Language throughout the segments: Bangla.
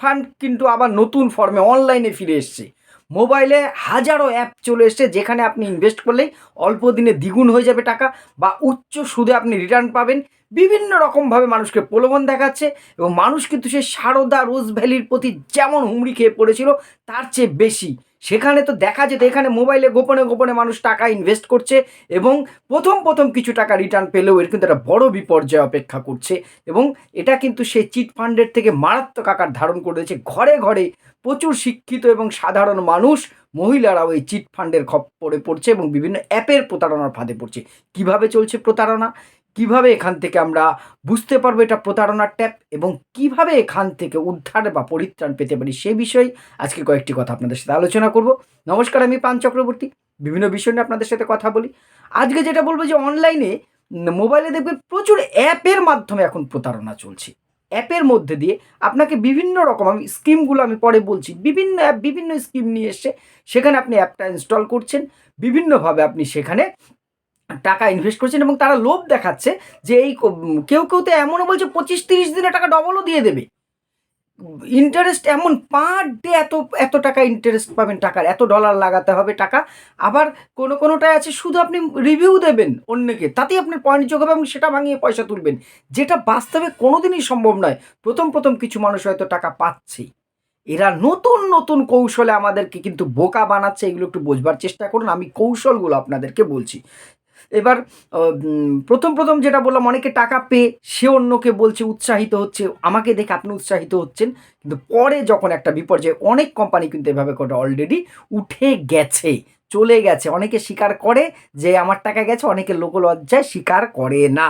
ফান্ড কিন্তু আবার নতুন ফর্মে অনলাইনে ফিরে এসছে। মোবাইলে হাজারো অ্যাপ চলে এসছে যেখানে আপনি ইনভেস্ট করলেই অল্প দিনে দ্বিগুণ হয়ে যাবে টাকা বা উচ্চ সুদে আপনি রিটার্ন পাবেন। বিভিন্ন রকমভাবে মানুষকে প্রলোভন দেখাচ্ছে এবং মানুষ কিন্তু সেই সারদা রোজ ভ্যালির প্রতি যেমন হুমড়ি খেয়ে পড়েছিল, তার চেয়ে বেশি। সেখানে তো দেখা যেত, এখানে মোবাইলে গোপনে গোপনে মানুষ টাকা ইনভেস্ট করছে এবং প্রথম প্রথম কিছু টাকা রিটার্ন পেলেও এর কিন্তু একটা বড় বিপর্যয় অপেক্ষা করছে এবং এটা কিন্তু সেই চিট ফান্ডের থেকে মারাত্মক আকার ধারণ করেছে ঘরে ঘরে প্রচুর শিক্ষিত এবং সাধারণ মানুষ, মহিলারাও এই চিট ফান্ডের খপ্পরে পড়ছে এবং বিভিন্ন অ্যাপের প্রতারণার ফাঁদে পড়ছে। কীভাবে চলছে প্রতারণা? কীভাবে এখান থেকে আমরা বুঝতে পারব এটা প্রতারণার ট্যাপ এবং কীভাবে এখান থেকে উদ্ধার বা পরিত্রাণ পেতে পারি সে বিষয়ে আজকে কয়েকটি কথা আপনাদের সাথে আলোচনা করব। নমস্কার, আমি পান চক্রবর্তী। বিভিন্ন বিষয় নিয়ে আপনাদের সাথে কথা বলি। আজকে যেটা বলব যে অনলাইনে মোবাইলে দেখবেন প্রচুর অ্যাপের মাধ্যমে এখন প্রতারণা চলছে। অ্যাপের মধ্যে দিয়ে আপনাকে বিভিন্ন রকম আমি স্কিমগুলো আমি পরে বলছি। বিভিন্ন অ্যাপ, বিভিন্ন স্কিম নিয়ে এসছে সেখানে আপনি অ্যাপটা ইনস্টল করছেন। বিভিন্নভাবে আপনি সেখানে টাকা ইনভেস্ট করছেন এবং তারা লোভ দেখাচ্ছে যে এই কেউ কেউ তো এমনও বলছে পঁচিশ তিরিশ দিনে টাকা ডবলও দিয়ে দেবে। ইন্টারেস্ট এমন পার ডে এত এত টাকা ইন্টারেস্ট পাবেন টাকার, এত ডলার লাগাতে হবে টাকা। আবার কোনো কোনোটায় আছে, শুধু আপনি রিভিউ দেবেন অন্যকে, তাতেই আপনার পয়েন্ট যোগ হবে এবং সেটা ভাঙিয়ে পয়সা তুলবেন। যেটা বাস্তবে কোনো দিনই সম্ভব নয়। প্রথম প্রথম কিছু মানুষ হয়তো টাকা পাচ্ছেই। এরা নতুন নতুন কৌশলে আমাদেরকে কিন্তু বোকা বানাচ্ছে, এগুলো একটু বোঝবার চেষ্টা করুন। আমি কৌশলগুলো আপনাদেরকে বলছি। এবার প্রথম প্রথম যেটা বললাম, অনেকে টাকা পেয়ে সে অন্যকে বলছে উৎসাহিত হচ্ছে, আমাকে দেখে আপনি উৎসাহিত হচ্ছেন। কিন্তু পরে যখন একটা বিপর্যয়, অনেক কোম্পানি কিন্তু এভাবে করে অলরেডি উঠে গেছে, চলে গেছে। অনেকে স্বীকার করে যে আমার টাকা গেছে, অনেকে লোকলজ্জায় স্বীকার করে না।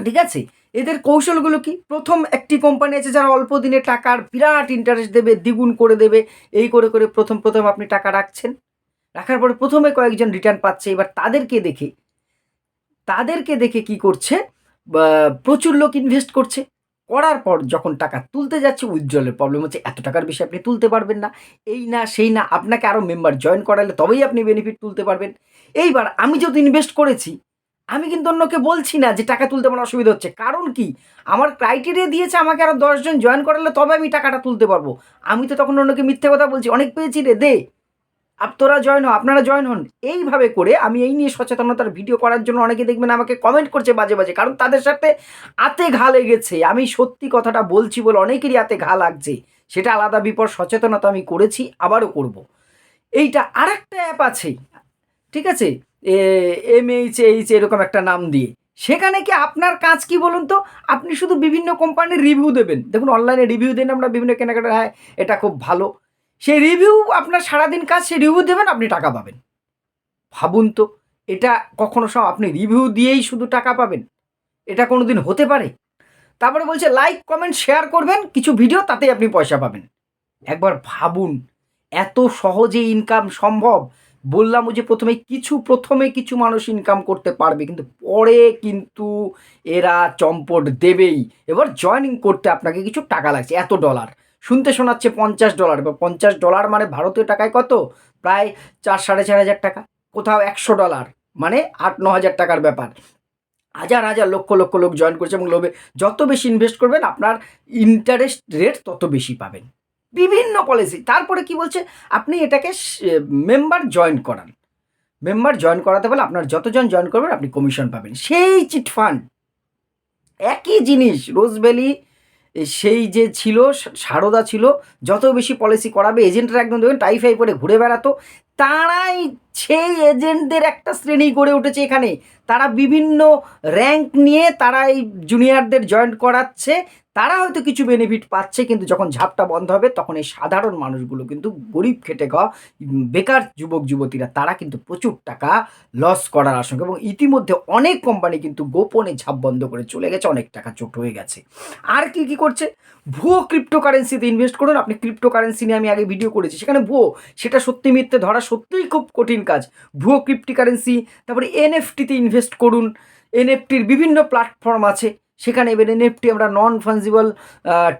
ঠিক আছে? এদের কৌশলগুলো কি? প্রথম একটি কোম্পানি আছে যারা অল্প দিনে টাকার বিরাট ইন্টারেস্ট দেবে, দ্বিগুণ করে দেবে। এই করে করে প্রথম প্রথম আপনি টাকা রাখছেন। রাখার পরে প্রথমে কয়েকজন রিটার্ন পাচ্ছে, এবার তাদেরকে দেখে। তাদেরকে দেখে কি করছে? প্রচুর লোক ইনভেস্ট করছে। করার পর যখন টাকা তুলতে যাচ্ছে উজ্জ্বলের প্রবলেম হচ্ছে। এত টাকার বেশি আপনি তুলতে পারবেন না। এই না, সেই না, আপনাকে আরও মেম্বার জয়েন করালে তবেই আপনি বেনিফিট তুলতে পারবেন। এইবার আমি যেহেতু ইনভেস্ট করেছি, আমি কিন্তু অন্যকে বলছি না যে টাকা তুলতে আমার অসুবিধা হচ্ছে। কারণ কি? আমার ক্রাইটেরিয়া দিয়েছে আমাকে আরও দশজন জয়েন করালে তবে আমি টাকাটা তুলতে পারব। আমি তো তখন অন্যকে মিথ্যে কথা বলছি। অনেক পেয়েছি রে, দে। তোরা জয়েন হন আপনারা জয়েন হন। এইভাবে করে আমি এই নিয়ে সচেতনতার ভিডিও করার জন্য অনেকে দেখবেন আমাকে কমেন্ট করছে বাজে বাজে, কারণ তাদের সাথে আতে ঘা লেগেছে। আমি সত্যি কথাটা বলছি বলে অনেকেরই আতে ঘা লাগছে। সেটা আলাদা বিপদ, সচেতনতা আমি করেছি, আবারও করব। এইটা আর একটা অ্যাপ আছে, ঠিক আছে? এম এইচ এইচ এরকম একটা নাম দিয়ে। সেখানে কি আপনার কাজ কি বলুন তো? আপনি শুধু বিভিন্ন কোম্পানির রিভিউ দেবেন। দেখুন অনলাইনে রিভিউ দেন আমরা বিভিন্ন কেনাকাটা হ্যাঁ এটা খুব ভালো। সেই রিভিউ আপনার সারাদিন কাজ, সেই রিভিউ দেবেন, আপনি টাকা পাবেন। ভাবুন তো, এটা কখনো সব আপনি রিভিউ দিয়েই শুধু টাকা পাবেন? এটা কোনো দিন হতে পারে? তারপরে বলছে লাইক কমেন্ট শেয়ার করবেন, কিছু ভিডিও তাতেই আপনি পয়সা পাবেন। একবার ভাবুন, এত সহজে ইনকাম সম্ভব? বললাম যে প্রথমে কিছু প্রথমে কিছু মানুষ ইনকাম করতে পারবে, কিন্তু পরে কিন্তু এরা চম্পট দেবেই। এবার জয়েনিং করতে আপনাকে কিছু টাকা লাগছে, এত ডলার শুনতে শোনাচ্ছে পঞ্চাশ ডলার, বা পঞ্চাশ ডলার মানে ভারতীয় টাকায় কত? প্রায় চার, সাড়ে চার হাজার টাকা, কোথাও একশো ডলার মানে আট, ন হাজার টাকার ব্যাপার। হাজার হাজার, লক্ষ লক্ষ লোক জয়েন করছে এবং লোভে, যত বেশি ইনভেস্ট করবেন, আপনার ইন্টারেস্ট রেট তত বেশি পাবেন। বিভিন্ন পলিসি তারপরে কি বলছে? আপনি এটাকে মেম্বার জয়েন করান। মেম্বার জয়েন করাতে পারলে আপনার যতজন জয়েন করবেন, আপনি কমিশন পাবেন। সেই চিট ফান্ড, একই জিনিস রোজভ্যালি সেই যে ছিল সারদা ছিল, যত বেশি পলিসি করাবে এজেন্টরা একদম দেখবেন টাইফাই করে ঘুরে বেড়াতো, তারাই সেই এজেন্টদের একটা শ্রেণি গড়ে উঠেছে এখানে। তারা বিভিন্ন র্যাঙ্ক নিয়ে তারা এই জুনিয়রদের জয়েন করাচ্ছে তারা হয়তো কিছু বেনিফিট পাচ্ছে, কিন্তু যখন ঝাপটা বন্ধ হবে, তখন এই সাধারণ মানুষগুলো কিন্তু গরিব খেটে খাওয়া বেকার যুবক, যুবতীরা, তারা কিন্তু প্রচুর টাকা লস করার আশঙ্কা এবং ইতিমধ্যে অনেক কোম্পানি কিন্তু গোপনে ঝাপ বন্ধ করে চলে গেছে, অনেক টাকা চোট হয়ে গেছে। আর কি কি করছে? ভুয়ো ক্রিপ্টোকারেন্সিতে ইনভেস্ট করুন। আপনি ক্রিপ্টোকারেন্সি নিয়ে আমি আগে ভিডিও করেছি, সেখানে ভুয়ো, সেটা সত্যি মিথ্যে, ধরা সত্যিই খুব কঠিন কাজ। ভুয়ো ক্রিপ্টোকারেন্সি তারপরে এনএফটিতে ইনভেস্ট করুন। এনএফটির বিভিন্ন প্ল্যাটফর্ম আছে। সেখানে এবার এনএফটি আমরা নন ফানজিবল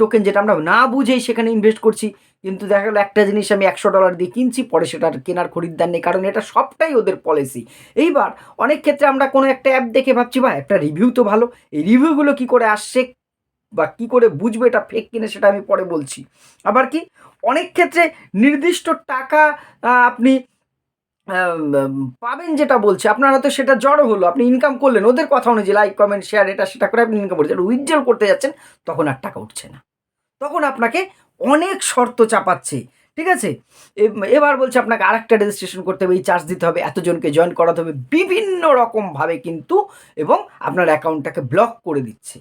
টোকেন যেটা আমরা না বুঝেই সেখানে ইনভেস্ট করছি। কিন্তু দেখা গেলো একটা জিনিস আমি একশো ডলার দিয়ে কিনছি, পরে সেটার কেনার খরিদ্দার নেই, কারণ এটা সবটাই ওদের পলিসি এইবার অনেক ক্ষেত্রে আমরা কোনো একটা অ্যাপ দেখে ভাবছি বা একটা রিভিউ তো ভালো। এই রিভিউগুলো কি করে আসছে বা কি করে বুঝবে এটা ফেক কিনে সেটা আমি পরে বলছি। আবার কি, অনেক ক্ষেত্রে নির্দিষ্ট টাকা আপনি পাবেন যেটা বলছে। আপনারা তো সেটা জড়ো হলো। আপনি ইনকাম করলেন, ওদের কথা অনুযায়ী লাইক কমেন্ট শেয়ার এটা সেটা করে আপনি ইনকাম করছেন। উইথড্রল করতে যাচ্ছেন, তখন আর টাকা উঠছে না। তখন আপনাকে অনেক শর্ত চাপাচ্ছে। ঠিক আছে? এবার বলছে আপনাকে আরেকটা রেজিস্ট্রেশন করতে হবে, এই চার্জ দিতে হবে, এতজনকে জয়েন করাতে হবে। বিভিন্ন রকমভাবে কিন্তু, এবং আপনার অ্যাকাউন্টটাকে ব্লক করে দিচ্ছে।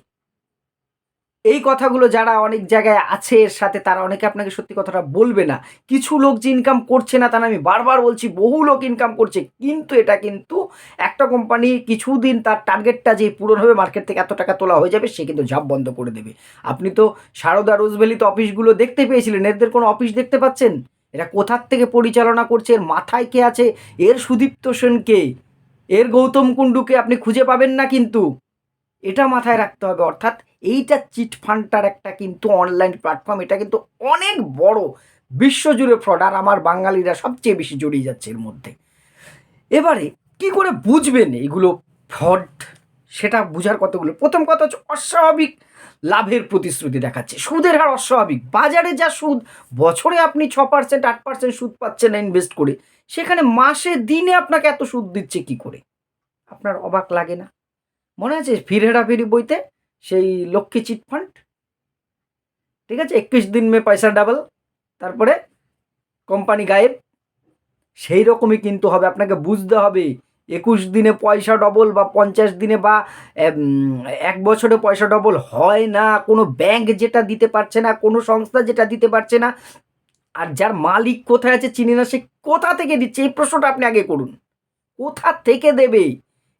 এই কথাগুলো যারা অনেক জায়গায় আছে, এর সাথে তারা অনেকে আপনাকে সত্যি কথাটা বলবে না। কিছু লোক যে ইনকাম করছে না তারা আমি বারবার বলছি, বহু লোক ইনকাম করছে, কিন্তু এটা কিন্তু একটা কোম্পানি কিছুদিন তার টার্গেটটা যে পূরণ হবে মার্কেট থেকে এত টাকা তোলা হয়ে যাবে, সে কিন্তু ঝাপ বন্ধ করে দেবে। আপনি তো সারদা রোজভ্যালিতে অফিসগুলো দেখতে পেয়েছিলেন, এদের কোনো অফিস দেখতে পাচ্ছেন? এরা কোথার থেকে পরিচালনা করছে, এর মাথায় কে আছে? এর সুদীপ্ত সেনকে এর গৌতম কুণ্ডুকে আপনি খুঁজে পাবেন না কিন্তু। এটা মাথায় রাখতে হবে, অর্থাৎ এইটা চিট ফান্ডটার একটা কিন্তু অনলাইন প্ল্যাটফর্ম এটা কিন্তু অনেক বড়, বিশ্বজুড়ে ফ্রড আর আমার বাঙালিরা সবচেয়ে বেশি জড়িয়ে যাচ্ছে এর মধ্যে। এবারে, কি করে বুঝবেন এগুলো ফ্রড সেটা বোঝার কতগুলো? প্রথম কথা হচ্ছে অস্বাভাবিক লাভের প্রতিশ্রুতি দেখাচ্ছে, সুদের হার অস্বাভাবিক। বাজারে যা সুদ, বছরে আপনি ছ পার্সেন্ট আট পার্সেন্ট সুদ পাচ্ছেন না ইনভেস্ট করে, সেখানে মাসে দিনে আপনাকে এত সুদ দিচ্ছে কি করে? আপনার অবাক লাগে না? মনে আছে ফিরেরা ফিরি বইতে? সেই লক্ষ্মী চিট ফান্ড। ঠিক আছে, একুশ দিন মে পয়সা ডাবল তারপরে কোম্পানি গায়েব। সেই রকমই কিন্তু হবে, আপনাকে বুঝতে হবে, একুশ দিনে পয়সা ডবল বা পঞ্চাশ দিনে বা এক বছরে পয়সা ডবল হয় না, কোনো ব্যাংক যেটা দিতে পারছে না, কোনো সংস্থা যেটা দিতে পারছে না। আর যার মালিক কোথায় আছে চিনি না, সে কোথা থেকে দিচ্ছে? এই প্রশ্নটা আপনি আগে করুন। কোথা থেকে দেবে?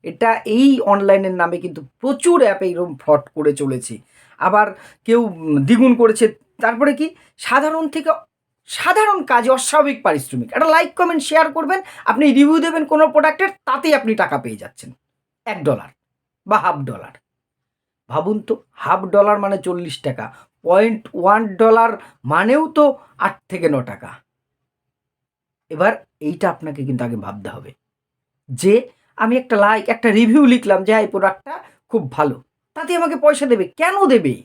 এটা এই অনলাইনের নামে কিন্তু প্রচুর অ্যাপে এরকম ফ্রড করে চলেছে। আবার কেউ দ্বিগুণ করেছে, তারপরে কি? সাধারণ থেকে সাধারণ কাজে অস্বাভাবিক পারিশ্রমিক। একটা লাইক কমেন্ট শেয়ার করবেন, আপনি রিভিউ দেবেন কোনো প্রোডাক্টের তাতেই আপনি টাকা পেয়ে যাচ্ছেন। এক ডলার বা হাফ ডলার ভাবুন তো হাফ ডলার মানে চল্লিশ টাকা পয়েন্ট ওয়ান ডলার মানেও তো আট থেকে ন টাকা। এবার এইটা আপনাকে কিন্তু আগে ভাবতে হবে যে আমি একটা লাইক একটা রিভিউ লিখলাম যে, এই প্রোডাক্টটা খুব ভালো। তাতে আমাকে পয়সা দেবে। কেন দেবে?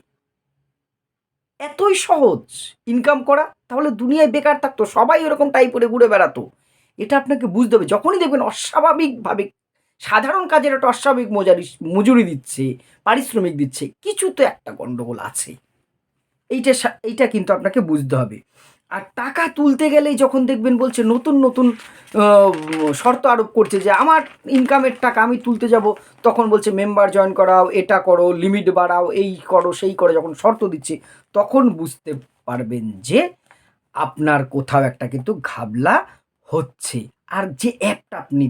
এতই সহজ ইনকাম করা। তাহলে দুনিয়ায় বেকার থাকতো। সবাই ওরকম টাইপ করে ঘুরে বেড়াতো। এটা আপনাকে বুঝতে হবে। যখনই দেখবেন অস্বাভাবিকভাবে সাধারণ কাজের একটা অস্বাভাবিক মজারি, মজুরি দিচ্ছে, পারিশ্রমিক দিচ্ছে কিছু তো একটা গণ্ডগোল আছে। এইটা এইটা কিন্তু আপনাকে বুঝতে হবে। আর টাকা তুলতে গেলেই যখন দেখবেন বলছে নতুন নতুন শর্ত আরোপ করছে যে আমার ইনকামের টাকা আমি তুলতে যাব, তখন বলছে মেম্বার জয়েন করাও, এটা করো লিমিট বাড়াও, এই করো, সেই করো, যখন শর্ত দিচ্ছে, তখন বুঝতে পারবেন যে আপনার কোথাও একটা কিন্তু ঘাবলা হচ্ছে। আর যে অ্যাপটা আপনি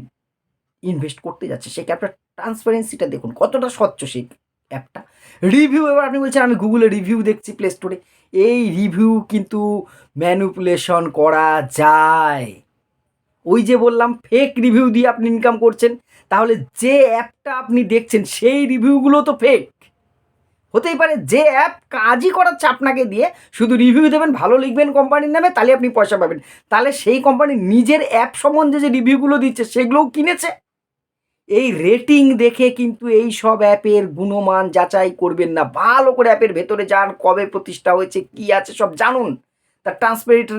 ইনভেস্ট করতে যাচ্ছে সেই অ্যাপটা ট্রান্সপারেন্সিটা দেখুন, কতটা স্বচ্ছ সেই অ্যাপটা রিভিউ এবার আপনি বলছেন, আমি গুগলে রিভিউ দেখছি প্লে স্টোরে এই রিভিউ কিন্তু ম্যানুপুলেশন করা যায়। ওই যে বললাম ফেক রিভিউ দিয়ে আপনি ইনকাম করছেন, তাহলে যে অ্যাপটা আপনি দেখছেন, সেই রিভিউগুলো তো ফেক হতেই পারে যে অ্যাপ কাজই করাচ্ছে আপনাকে দিয়ে শুধু রিভিউ দেবেন, ভালো লিখবেন কোম্পানির নামে, তাহলে আপনি পয়সা পাবেন। তাহলে সেই কোম্পানি নিজের অ্যাপ সম্বন্ধে যে রিভিউগুলো দিচ্ছে, সেগুলোও কিনেছে। এই রেটিং দেখে কিন্তু এই সব অ্যাপের গুণমান যাচাই করবেন না। ভালো করে অ্যাপের ভেতরে যান, কবে প্রতিষ্ঠা হয়েছে, কি আছে, সব জানুন। তার ট্রান্সপারেন্ট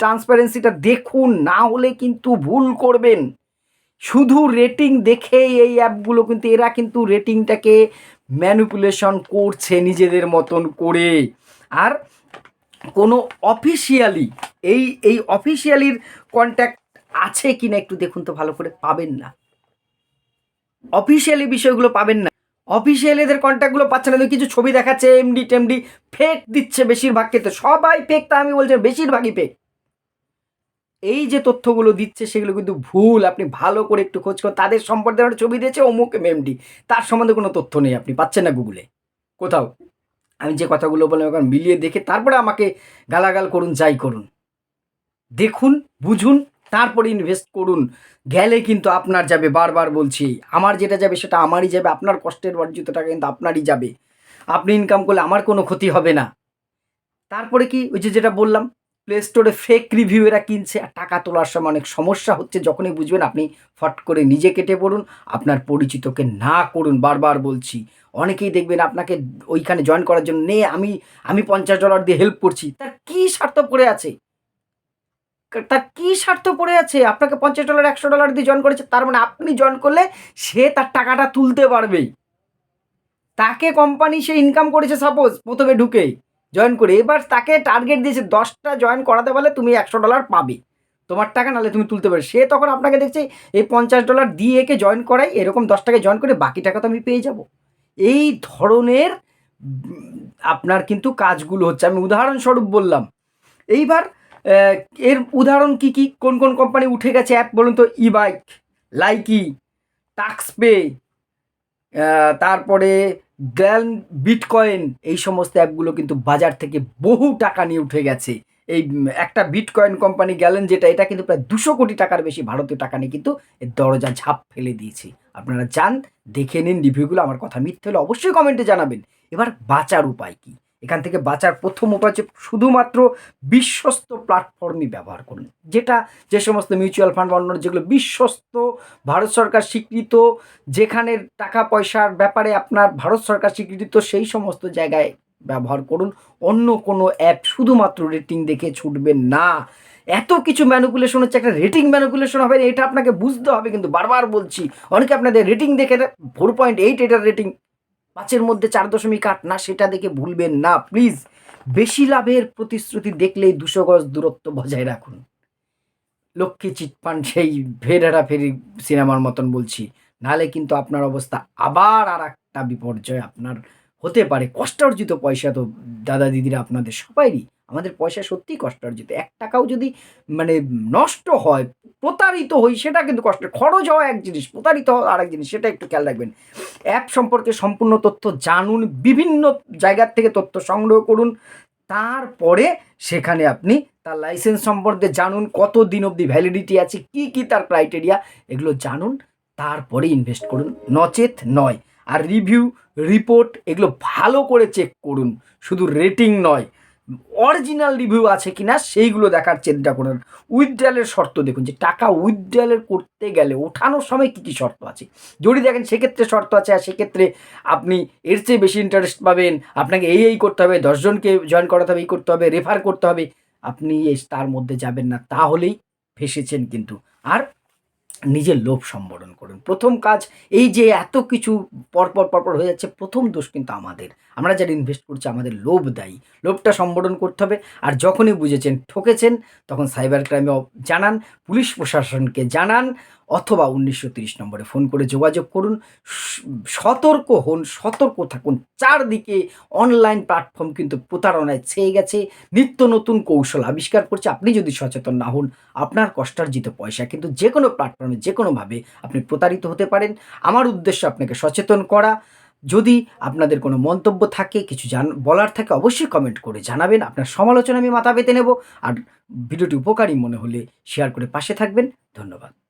ট্রান্সপারেন্সিটা দেখুন, না হলে কিন্তু ভুল করবেন। শুধু রেটিং দেখেই এই অ্যাপগুলো কিন্তু, এরা কিন্তু রেটিংটাকে ম্যানিপুলেশন করছে নিজেদের মতন করে। আর কোনো অফিসিয়ালি এই এই অফিসিয়ালির কন্ট্যাক্ট আছে কি না একটু দেখুন তো, ভালো করে পাবেন না। অফিসিয়ালি বিষয়গুলো পাবেন না। অফিসিয়াল এদের কন্ট্যাক্টগুলো পাচ্ছে না কিছু ছবি দেখাচ্ছে এমডি টেমডি ফেক দিচ্ছে বেশিরভাগ ক্ষেত্রে। সবাই ফেক তা আমি বলছি বেশিরভাগই ফেক এই যে তথ্যগুলো দিচ্ছে, সেগুলো কিন্তু ভুল। আপনি ভালো করে একটু খোঁজ করুন। তাদের সম্পর্কে একটা ছবি দিয়েছে অমুক এমডি তার সম্বন্ধে কোনো তথ্য নেই আপনি, পাচ্ছেন না গুগলে কোথাও। আমি যে কথাগুলো বললাম, এখন মিলিয়ে দেখে তারপরে আমাকে গালাগাল করুন, যাই করুন। দেখুন, বুঝুন তারপরে ইনভেস্ট করুন। গেলে কিন্তু আপনার যাবে, বারবার বলছি। আমার যেটা যাবে সেটা আমারই যাবে, আপনার কষ্টের অর্জিত টাকা কিন্তু আপনারই যাবে। আপনি ইনকাম করলে আমার কোনো ক্ষতি হবে না। তারপরে কি? ওই যে যেটা বললাম প্লে স্টোরে ফেক রিভিউ এরা কিনছে, আর টাকা তোলার সময় অনেক সমস্যা হচ্ছে, যখনই বুঝবেন আপনি ফট করে নিজে কেটে পড়ুন, আপনার পরিচিতকে না করুন, বারবার বলছি। অনেকেই দেখবেন আপনাকে ওইখানে জয়েন করার জন্য, নে, আমি আমি পঞ্চাশ ডলার দিয়ে হেল্প করছি। তার কী স্বার্থ পড়ে আছে? তার কী স্বার্থ পড়ে আছে? আপনাকে পঞ্চাশ ডলার একশো ডলার দিয়ে জয়েন করেছে, তার মানে আপনি জয়েন করলে সে তার টাকাটা তুলতে পারবেই। তাকে কোম্পানি সে ইনকাম করেছে সাপোজ প্রথমে ঢুকে জয়েন করে। এবার তাকে টার্গেট দিয়েছে দশটা জয়েন করাতে পারলে তুমি একশো ডলার পাবে। তোমার টাকা নাহলে তুমি তুলতে পারবে। সে তখন আপনাকে দেখছে, এই পঞ্চাশ ডলার দিয়ে একে জয়েন করাই, এরকম দশ টাকায় জয়েন করে বাকি টাকা তো আমি পেয়ে যাব। এই ধরনের আপনার কিন্তু কাজগুলো হচ্ছে। আমি উদাহরণস্বরূপ বললাম, এইবার এর উদাহরণ কি কি, কোন কোন কোম্পানি উঠে গেছে অ্যাপ বলুন তো ই বাইক লাইকি টাক্সপে তারপরে গ্র্যান বিটকয়েন এই সমস্ত অ্যাপগুলো কিন্তু বাজার থেকে বহু টাকা নিয়ে উঠে গেছে। এই একটা বিটকয়েন কোম্পানি গেলেন যেটা, এটা কিন্তু প্রায় দুশো কোটি টাকার বেশি ভারতীয় টাকা নিয়ে কিন্তু এর দরজা ঝাঁপ ফেলে দিয়েছে। আপনারা যান দেখে নিন রিভিউগুলো আমার কথা মিথ্যে হলে অবশ্যই কমেন্টে জানাবেন। এবার বাঁচার উপায় কি? এখান থেকে বাঁচার প্রথম উপায় হচ্ছে শুধুমাত্র বিশ্বস্ত প্ল্যাটফর্মই ব্যবহার করুন। যেটা যে সমস্ত মিউচুয়াল ফান্ড বা অন্য যেগুলো বিশ্বস্ত, ভারত সরকার স্বীকৃত, যেখানে টাকা পয়সার ব্যাপারে আপনার ভারত সরকার স্বীকৃত, সেই সমস্ত জায়গায় ব্যবহার করুন। অন্য কোনো অ্যাপ শুধুমাত্র রেটিং দেখে ছুটবেন না। এত কিছু ম্যানুপুলেশন হচ্ছে, একটা রেটিং ম্যানুপুলেশন হবে, এটা আপনাকে বুঝতে হবে, কিন্তু বারবার বলছি, অনেকে আপনাদের রেটিং দেখে ফোর পয়েন্ট এইট এটার রেটিং পাঁচের মধ্যে চার দশমিক আট না, সেটা দেখে ভুলবেন না। প্লিজ বেশি লাভের প্রতিশ্রুতি দেখলেই দুশো গজ দূরত্ব বজায় রাখুন। লক্ষ্মী চিটপান সেই ফেরারা ফেরি সিনেমার মতন বলছি। নালে কিন্তু আপনার অবস্থা আবার আর একটা বিপর্যয়, আপনার হতে পারে কষ্টার্জিত পয়সা তো দাদা দিদিরা আপনাদের সবাইরই। আমাদের পয়সা সত্যিই কষ্টার্জিত। এক টাকাও যদি মানে নষ্ট হয়, প্রতারিত হই, সেটা কিন্তু কষ্ট। খরচ হওয়া এক জিনিস, প্রতারিত হওয়া আরেক জিনিস, সেটা একটু খেয়াল রাখবেন। অ্যাপ সম্পর্কে সম্পূর্ণ তথ্য জানুন, বিভিন্ন জায়গার থেকে তথ্য সংগ্রহ করুন। তারপরে সেখানে আপনি তার লাইসেন্স সম্পর্কে জানুন, কত দিন অবধি ভ্যালিডিটি আছে, কি কি তার ক্রাইটেরিয়া এগুলো জানুন, তারপরে ইনভেস্ট করুন। নচেত নয়। আর রিভিউ রিপোর্ট এগুলো ভালো করে চেক করুন। শুধু রেটিং নয় অরিজিনাল রিভিউ আছে কি না সেইগুলো দেখার চেষ্টা করুন। উইথড্রয়ালের শর্ত দেখুন, যে টাকা উইথড্রয়ালের করতে গেলে ওঠানোর সময় কী কী শর্ত আছে? যদি দেখেন সেক্ষেত্রে শর্ত আছে, আর সেক্ষেত্রে আপনি এর চেয়ে বেশি ইন্টারেস্ট পাবেন, আপনাকে এই এই করতে হবে দশজনকে জয়েন করাতে হবে, এই করতে হবে রেফার করতে হবে, আপনি তার মধ্যে যাবেন না, তাহলেই ফেসেছেন কিন্তু। আর নিজের লোভ সম্বরণ করুন। প্রথম কাজ, এই যে এত কিছু পরপর পরপর হয়ে যাচ্ছে, প্রথম দোষ কিন্তু আমাদের। আমরা যারা ইনভেস্ট করছি, আমাদের লোভ দায়ী। লোভটা সম্বরণ করতে হবে। আর যখনই বুঝেছেন, ঠকেছেন, তখন সাইবার ক্রাইমে জানান, পুলিশ প্রশাসনকে জানান অথবা উনিশশো তিরিশ নম্বরে ফোন করে যোগাযোগ করুন। সতর্ক হন, সতর্ক থাকুন। চারদিকে অনলাইন প্ল্যাটফর্ম কিন্তু প্রতারণায় ছেয়ে গেছে। নিত্য নতুন কৌশল আবিষ্কার করছে। আপনি যদি সচেতন না হন, আপনার কষ্টার্জিত পয়সা কিন্তু যে কোনো প্ল্যাটফর্মে যে কোনোভাবে আপনি প্রতারিত হতে পারেন। আমার উদ্দেশ্য আপনাকে সচেতন করা। যদি আপনাদের কোনো মন্তব্য থাকে, কিছু জান, বলার থাকে, অবশ্যই কমেন্ট করে জানাবেন। আপনার সমালোচনা আমি মাথা পেতে নেব। আর ভিডিওটি উপকারী মনে হলে শেয়ার করে পাশে থাকবেন। ধন্যবাদ।